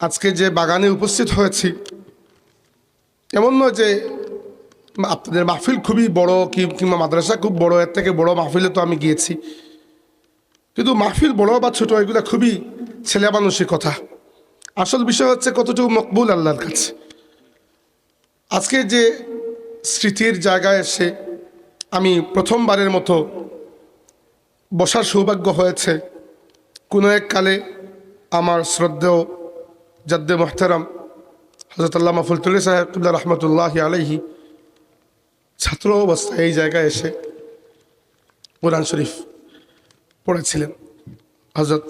আজকে যে বাগানে উপস্থিত হয়েছি, এমন নয় যে আপনাদের মাহফিল খুবই বড় কিংবা মাদ্রাসা খুব বড়, এর থেকে বড় মাহফিলে তো আমি গিয়েছি। কিন্তু মাহফিল বড় বা ছোট এগুলো খুবই ছেলে মানুষের কথা আসল বিষয় হচ্ছে কতটুকু মকবুল আল্লাহর কাছে। আজকে যে স্মৃতির জায়গায় এসে আমি প্রথমবারের মতো বসার সৌভাগ্য হয়েছে, কোনো এক কালে আমার শ্রদ্ধেয় জাদ্দে মোহতারাম হজরত আল্লামা ফুলতুল্লি সাহেব রহমতুল্লাহ আলহি ছাত্র অবস্থায় এই জায়গায় এসে কোরআন শরীফ পড়েছিলেন। হজরত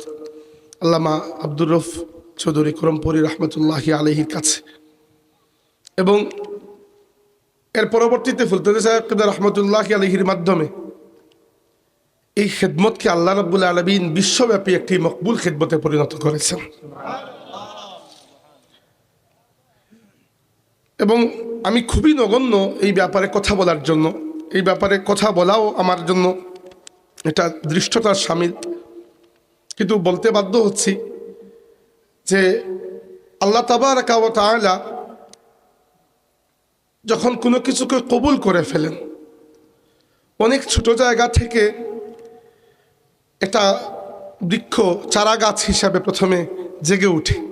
আল্লামা আব্দুর রফ চৌধুরী করমপুরি রহমতুল্লাহ আলহির কাছে। এবং এর পরবর্তীতে ফুলতুল্লি সাহেব রহমতুল্লাহ আলহির মাধ্যমে এই খেদমতকে আল্লাহ রব্বুল আলমিন বিশ্বব্যাপী একটি মকবুল খেদমতে পরিণত করেছেন। এবং আমি খুবই নগণ্য এই ব্যাপারে কথা বলার জন্য। এই ব্যাপারে কথা বলাও আমার জন্য এটা দৃষ্টতার সামিল। কিন্তু বলতে বাধ্য হচ্ছি যে আল্লাহ তাবার তাআলা যখন কোনো কিছুকে কবুল করে ফেলেন, অনেক ছোট জায়গা থেকে একটা বৃক্ষ চারা গাছ হিসাবে প্রথমে জেগে উঠে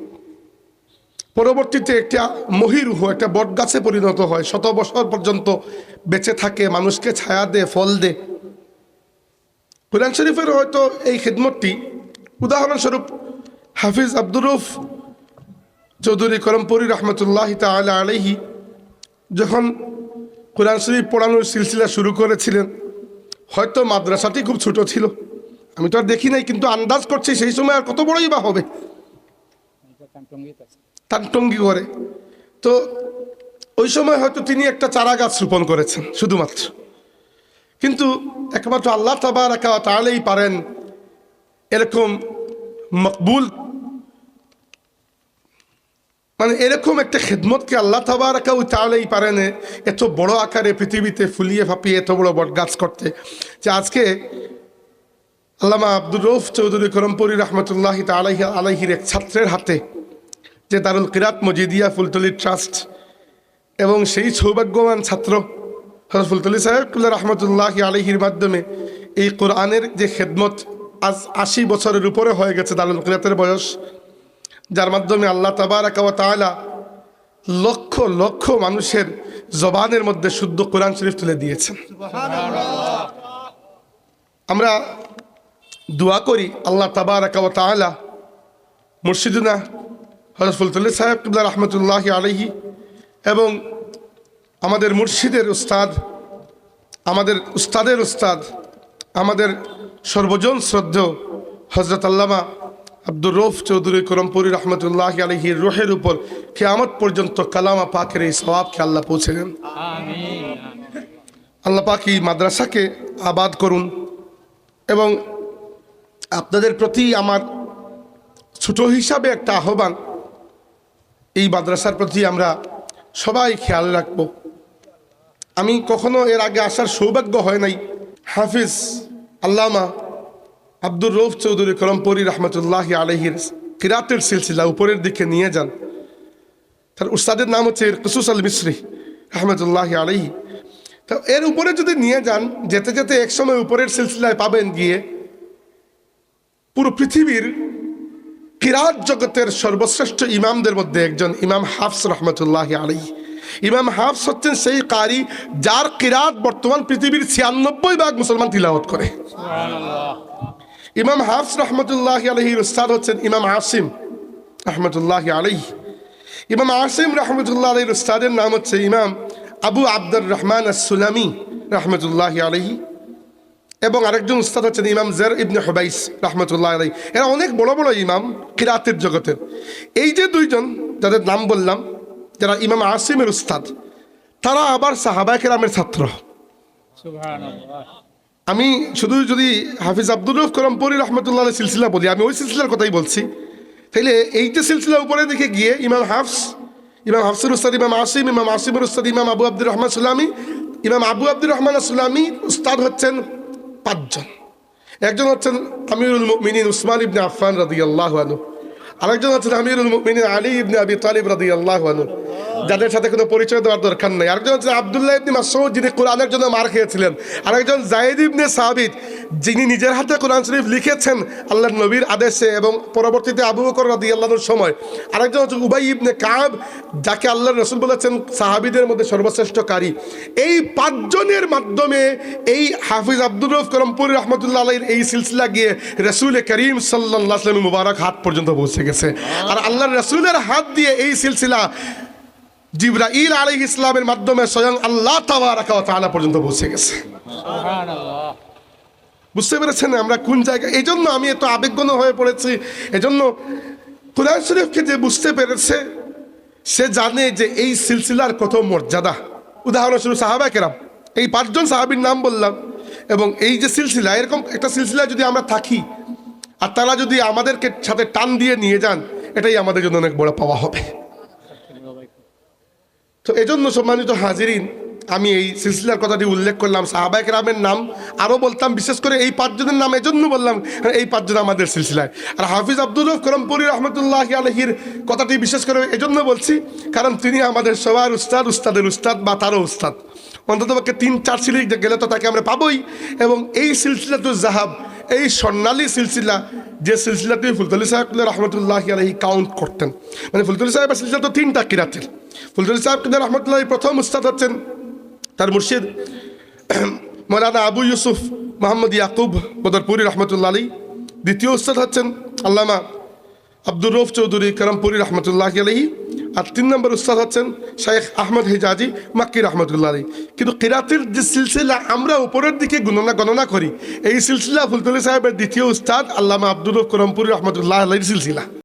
পরবর্তীতে একটা মহিরুহ, একটা বট গাছে পরিণত হয়। শত বছর পর্যন্ত বেঁচে থাকে, মানুষকে ছায়া দে, ফল দে। কোরআন শরীফের হয়তো এই খেদমতটি উদাহরণস্বরূপ হাফিজ আব্দুর রফ চৌধুরী করমপুরি রহমতুল্লাহ তালা আলহি যখন কোরআন শরীফ পড়ানোর সিলসিলা শুরু করেছিলেন, হয়তো মাদ্রাসাটি খুব ছোট ছিল। আমি তো আর দেখি নাই, কিন্তু আন্দাজ করছি সেই সময় আর কত বড়ই বা হবে। তার টঙ্গি করে তো ওই সময় হয়তো তিনি একটা চারা গাছ রোপণ করেছেন, শুধুমাত্র। কিন্তু একমাত্র আল্লাহ তাবার একা তাহলেই পারেন এরকম মকবুল মানে এরকম একটা খেদমতকে আল্লাহ তাবার কেউ তাহলেই পারেন এত বড় আকারে পৃথিবীতে ফুলিয়ে ফাঁপিয়ে এত বড় বট গাছ করতে, যে আজকে আল্লামা আব্দুর রৌফ চৌধুরী করমপুরি রহমতুল্লাহ আলাহি আলাহির এক ছাত্রের হাতে যে দারুল কিরাত মজিদিয়া ফুলতলি ট্রাস্ট এবং সেই সৌভাগ্যবান ছাত্র হজরত ফুলতলি সাহেব রহমতুল্লাহ আলহির মাধ্যমে এই কোরআনের যে খেদমত আজ আশি বছরের উপরে হয়ে গেছে দারুল কিরাতের বয়স, যার মাধ্যমে আল্লাহ তাবারাকা তালা লক্ষ লক্ষ মানুষের জবানের মধ্যে শুদ্ধ কোরআন শরীফ তুলে দিয়েছেন। আমরা দোয়া করি আল্লাহ তাবারাকা তালা মুর্শিদুনা হজরত ফুলতুল্লি সাহেব কিবলা রহমতুল্লাহ আলহি এবং আমাদের মুর্শিদের উস্তাদ আমাদের উস্তাদের উস্তাদ আমাদের সর্বজন শ্রদ্ধ হজরত আল্লামা আব্দুর রৌফ চৌধুরী করমপুরি রহমতুল্লাহ আলহির রোহের উপর কেয়ামত পর্যন্ত কালামা পাকের এই সবাবকে আল্লাহ পৌঁছে দেন। আল্লাহ পাক এই মাদ্রাসাকে আবাদ করুন এবং আপনাদের প্রতি আমার ছোট হিসাবে একটা আহ্বান এই মাদ্রাসার প্রতি আমরা সবাই খেয়াল রাখব। আমি কখনো এর আগে আসার সৌভাগ্য হয় নাই। হাফিজ আল্লামা আব্দুর রৌফ চৌধুরী করমপুরি রহমতুল্লাহ আলহির কিরাতের সিলসিলা উপরের দিকে নিয়ে যান। তার উস্তাদের নাম হচ্ছে কুসুস আল মিশ্রি রহমতুল্লাহ আলহি তো এর উপরে যদি নিয়ে যান, যেতে যেতে একসময় উপরের সিলসিলায় পাবেন গিয়ে পুরো পৃথিবীর কিরাত জগতের সর্বশ্রেষ্ঠ ইমামদের মধ্যে একজন ইমাম হাফস রহমতুল্লাহ আলী ইমাম হাফস হচ্ছেন সেই কারি যার কিরাত বর্তমান পৃথিবীর ছিয়ানব্বই ভাগ মুসলমান তিলাওয়াত করে। ইমাম হাফস রহমতুল্লাহ আলহির উস্তাদ হচ্ছেন ইমাম আসিম রহমতুল্লাহ আলহি ইমাম আসিম রহমতুল্লাহ আলহির উস্তাদের নাম হচ্ছে ইমাম আবু আব্দুর রহমান সুলামি রহমতুল্লাহ আলহি এবং আরেকজন উস্তাদ হচ্ছেন ইমাম জের ইবনে হবাইস রহমতুল্লাহ আলাই এরা অনেক বড় বড় ইমাম কিরাতের জগতের এই যে দুইজন যাদের নাম বললাম যারা ইমাম আসিমের উস্তাদ তারা আবার সাহাবায় কেরামের ছাত্র। আমি শুধু যদি হাফিজ আব্দুল রফ করমপুরি রহমতুল্লাহ সিলসিলা বলি আমি ওই সিলসিলার কথাই বলছি। তাইলে এই যে সিলসিলা উপরে দেখে গিয়ে ইমাম হাফস ইমাম হাফসুর উস্তাদ ইমাম আসিম ইমাম আসিমের উস্তাদ ইমাম আবু আব্দুর রহমান সুলামি ইমাম আবু আব্দুর রহমান সুলামি উস্তাদ হচ্ছেন পাঁচজন। একজন হচ্ছেন আমিরুল মিনিন উসমান ইবনে আফান রাদি আল্লাহ আনু আরেকজন হচ্ছেন আমিরুল মুমিনিন আলী ইবনে আবি তালিব রাদিয়াল্লাহু আনহু। যাদের সাথে কোনো পরিচয় দেওয়ার দরকার নেই। আরেকজন হচ্ছে আব্দুল্লাহ ইবনে মাসউদ, যিনি কোরআনের জন্য মার খেয়েছিলেন। আরেকজন জায়েদ ইবনে সাবিত, যিনি নিজের হাতে কোরআন শরীফ লিখেছেন আল্লাহর নবীর আদেশে এবং পরবর্তীতে আবু বকর রাদি আল্লাহর সময়। আরেকজন হচ্ছে উবাই ইবনে কাব, যাকে আল্লাহর রসুল বলেছেন সাহাবিদের মধ্যে সর্বশ্রেষ্ঠ কারি এই পাঁচজনের মাধ্যমে এই হাফিজ আব্দুর রফ করমপুর রহমতুল্লাহ আলাইর এই সিলসিলা গিয়ে রসুল করিম সাল্লাহ মুবারক হাত পর্যন্ত পৌঁছে গেছে। আর আল্লাহর রসুলের হাত দিয়ে এই সিলসিলা জিব্রাইল আলী ইসলামের মাধ্যমে স্বয়ং আল্লাহ তাআলা পর্যন্ত পৌঁছে গেছে। বুঝতে পেরেছেন আমরা কোন জায়গায়? এই জন্য আমি এত আবেগগণ হয়ে পড়েছি এজন্য কোরআন শরীফকে যে বুঝতে পেরেছে সে জানে যে এই সিলসিলার কত মর্যাদা। উদাহরণস্বরূপ সাহাবা কেরাম এই পাঁচজন সাহাবির নাম বললাম এবং এই যে সিলসিলা এরকম একটা সিলসিলা যদি আমরা থাকি আর তারা যদি আমাদেরকে সাথে টান দিয়ে নিয়ে যান এটাই আমাদের জন্য অনেক বড় পাওয়া হবে। তো এজন্য সম্মানিত হাজিরিন, আমি এই সিলসিলার কথাটি উল্লেখ করলাম সাহাবায়ক রামের নাম আরও বলতাম, বিশেষ করে এই পাঁচজনের নাম এজন্য বললাম এই পাঁচজন আমাদের সিলসিলায়। আর হাফিজ আব্দুল রফ করমপুরি রহমতুল্লাহ আলহির কথাটি বিশেষ করে এজন্য বলছি, কারণ তিনি আমাদের সবার উস্তাদ, উস্তাদের উস্তাদ বা তারও উস্তাদ। অন্তত পক্ষে তিন, চার সিলি গেলে তো তাকে আমরা পাবোই, এবং এই সিলসিলা তো জাহাব এই স্বর্ণালী সিলসিলা, যে সিলসিলাটি ফুলতলি সাহেব রহমতুল্লাহ আলহি কাউন্ট করতেন। মানে ফুলতলি সাহেবের সিলসিলা তো তিনটা কিরাতের। ফুলতলি সাহেব কিন্তু রহমতুল্লাহ প্রথম উস্তাদ হচ্ছেন তার মুর্শিদ মৌলানা আবু ইউসুফ মোহাম্মদ ইয়াকুব বদরপুরি রহমতুল্লা আলী দ্বিতীয় উস্তাদ হচ্ছেন আল্লামা আব্দুর রৌফ চৌধুরী করমপুরি রহমতুল্লাহ আলহি আর তিন নম্বর উস্তাদ হচ্ছেন শেখ আহমদ হেজাজি, মাক্কি রহমতুল্লাহ আলী কিন্তু কিরাতের যে সিলসিলা, আমরা উপরের দিকে গণনা গণনা করি। এই সিলসিলা ফুলতলি সাহেবের দ্বিতীয় উস্তাদ আল্লামা আব্দুল করমপুরি রহমতুল্লাহ আলীর সিলসিলা।